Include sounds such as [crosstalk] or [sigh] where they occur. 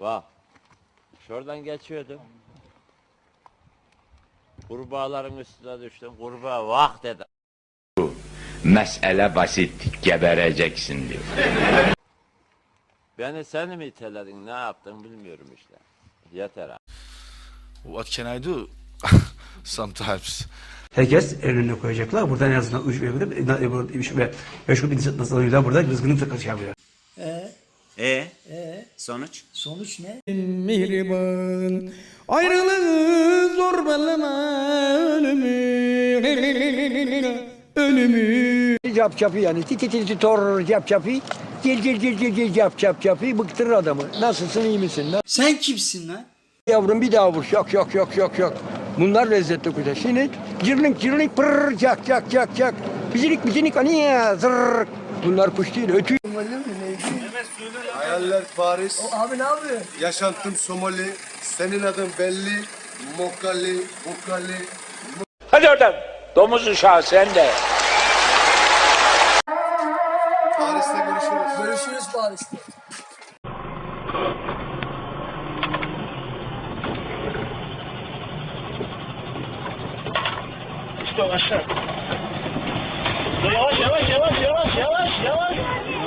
Bak. Şuradan geçiyordum. Kurbağaların üstüne düştüm. Kurbağa vah dedi. Mesele basit, gebereceksin diyor. Beni sen mi iteledin ne yaptın bilmiyorum işte. Yeter ha. What can I do? [laughs] Sometimes. Herkes önüne koyacaklar. Buradan en azından üç ve meşgul bir nasılıyla burada rızkını kaçabilir. E sonuç? Sonuç ne? mihriban Ayrılığı zor belleme ölümü Ölümü Cap capı yani titi titi tor cap capı. Gel gel gel gel gel cap cap capı bıktırır adamı. Nasılsın iyi misin? lan? Sen kimsin lan? Yavrum bir daha vur şok şok şok şok şok. Bunlar lezzetli kuşlar. Şimdi cırlink cırlink pırr cak cak cak cak. Bicinik bicinik aniye zırr. Bunlar kuş değil ötü. Hayaller Paris, Abi ne yapıyor? yaşantım Somali, senin adın belli, Mokali, Mokali. Hadi oradan. Domuz uşağı sen de. Paris'te görüşürüz. Görüşürüz Paris'te. Yavaş yavaş yavaş yavaş yavaş yavaş.